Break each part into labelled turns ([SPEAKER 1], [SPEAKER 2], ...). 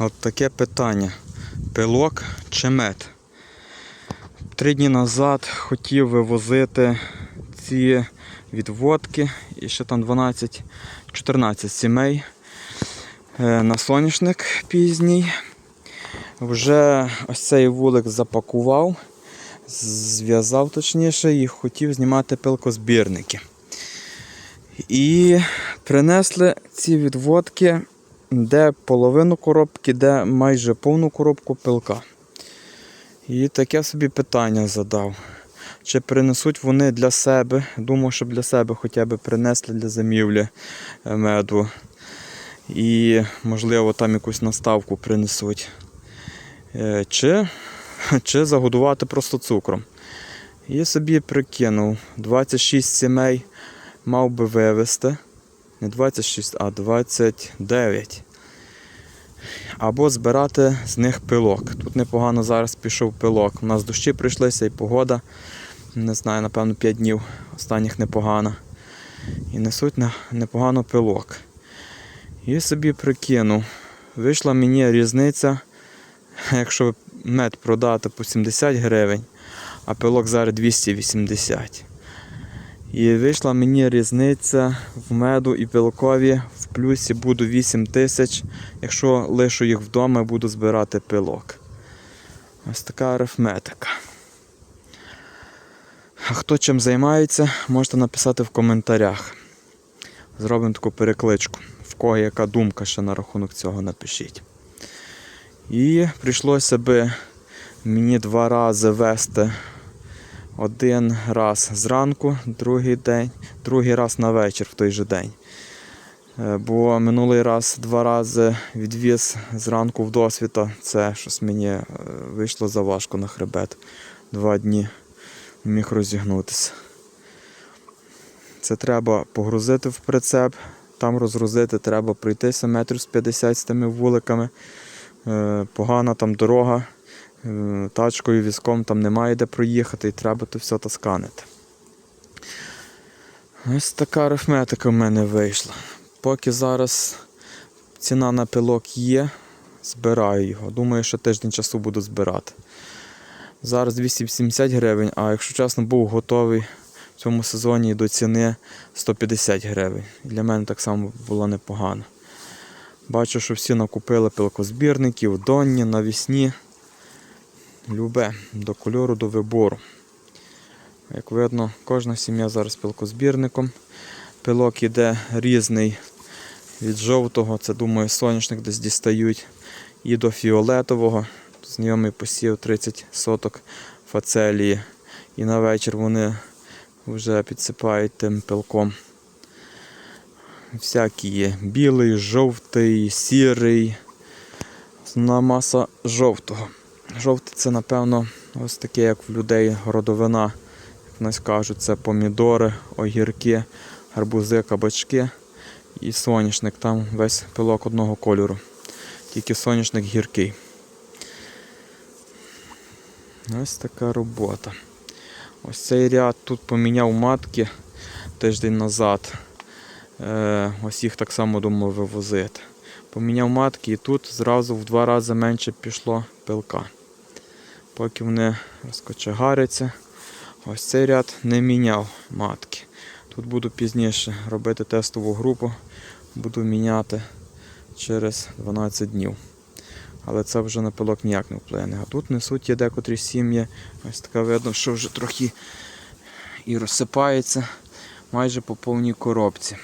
[SPEAKER 1] От таке питання. Пилок чи мед? Три дні назад хотів вивозити ці відводки і ще там 12-14 сімей е, на соняшник пізній. Вже ось цей вулик запакував, зв'язав точніше і хотів знімати пилкозбірники. І принесли ці відводки, де половину коробки, де майже повну коробку пилка. І таке собі питання задав. Чи принесуть вони для себе? Думав, щоб для себе хоча б принесли для замівлі е, меду. І, можливо, там якусь наставку принесуть. Е, Чи, чи загодувати просто цукром. І собі прикинув, 26 сімей мав би вивезти. Не 26, а 29. Або збирати з них пилок. Тут непогано зараз пішов пилок. У нас дощі прийшлися і погода. Не знаю, напевно, 5 днів останніх непогано. І несуть непогано пилок. І собі прикинув. Вийшла мені різниця, якщо мед продати по 70 гривень, а пилок зараз 280. І вийшла мені різниця в меду і пилкові. В плюсі буду 8 тисяч, якщо лишу їх вдома, буду збирати пилок. Ось така арифметика. А хто чим займається, можете написати в коментарях. Зробимо таку перекличку. В кого яка думка ще на рахунок цього напишіть. І прийшлося би мені два рази вести один раз зранку, другий день, другий раз на вечір в той же день. Е, Бо минулий раз два рази відвіз зранку в досвіта. Це щось мені е, вийшло заважко на хребет. Два дні міг розігнутися. Це треба погрузити в прицеп, там розгрузити, треба пройтися метрів з 50 з тими вуликами. Е, Погана там дорога. Е, Тачкою, візком там немає де проїхати і треба то все тасканити. Ось така арифметика в мене вийшла. Поки зараз ціна на пилок є, збираю його. Думаю, що тиждень часу буду збирати. Зараз 270 гривень, а якщо чесно, був готовий в цьому сезоні до ціни 150 гривень. Для мене так само було непогано. Бачу, що всі накупили пилкозбірників, донні, навісні. Любе до кольору, до вибору. Як видно, кожна сім'я зараз пилкозбірником. Пилок іде різний від жовтого, це думаю, соняшник десь дістають, і до фіолетового. Знайомий посів 30 соток фацелії. І на вечір вони вже підсипають тим пилком. Всякі є білий, жовтий, сірий. Основна маса жовтого. Жовтий це, напевно, ось таке, як в людей родовина. Як в нас кажуть, це помідори, огірки, гарбузи, кабачки і соняшник. Там весь пилок одного кольору. Тільки соняшник гіркий. Ось така робота. Ось цей ряд тут поміняв матки тиждень назад. Е, ось їх так само думав вивозити. Поміняв матки і тут зразу в два рази менше пішло пилка. Поки вони розкочегаряться. Ось цей ряд не міняв матки. Тут буду пізніше робити тестову групу, буду міняти через 12 днів. Але це вже на пилок ніяк не вплине. А тут несуть є декотрі сім'ї. Ось така видно, що вже трохи і розсипається майже по повній коробці.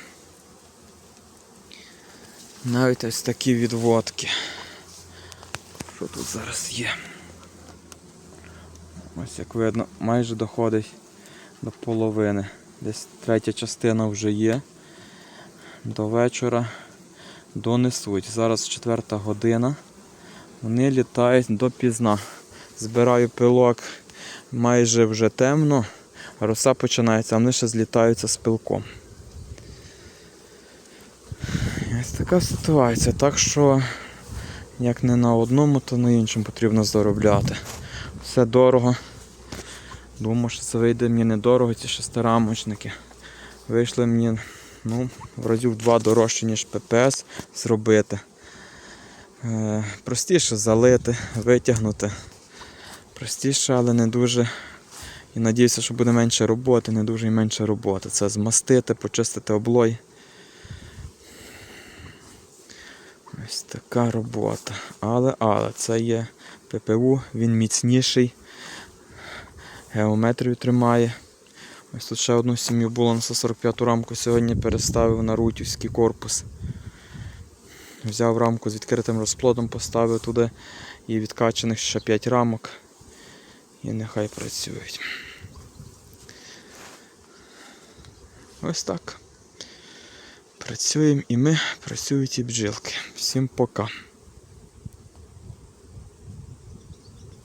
[SPEAKER 1] Навіть ось такі відводки. Що тут зараз є? Ось як видно, майже доходить до половини. Десь третя частина вже є. До вечора донесуть. Зараз четверта година. Вони літають допізна. Збираю пилок майже вже темно, роса починається, а вони ще злітаються з пилком. Ось така ситуація. Так що, як не на одному, то на іншому потрібно заробляти. Все дорого. Думав, що це вийде мені недорого, ці шестирамочники. Вийшли мені ну, в разів два дорожче, ніж ППС зробити. Е, простіше залити, витягнути. Простіше, але не дуже. І надіюся, що буде менше роботи, не дуже і менше роботи. Це змастити, почистити облой. Ось така робота. Але, але це є ППУ, він міцніший, геометрію тримає. Ось тут ще одну сім'ю було на 145 рамку сьогодні переставив на рутівський корпус. Взяв рамку з відкритим розплодом, поставив туди і відкачаних ще 5 рамок. І нехай працюють. Ось так. Працюємо і ми, працюють і бджілки. Всім пока.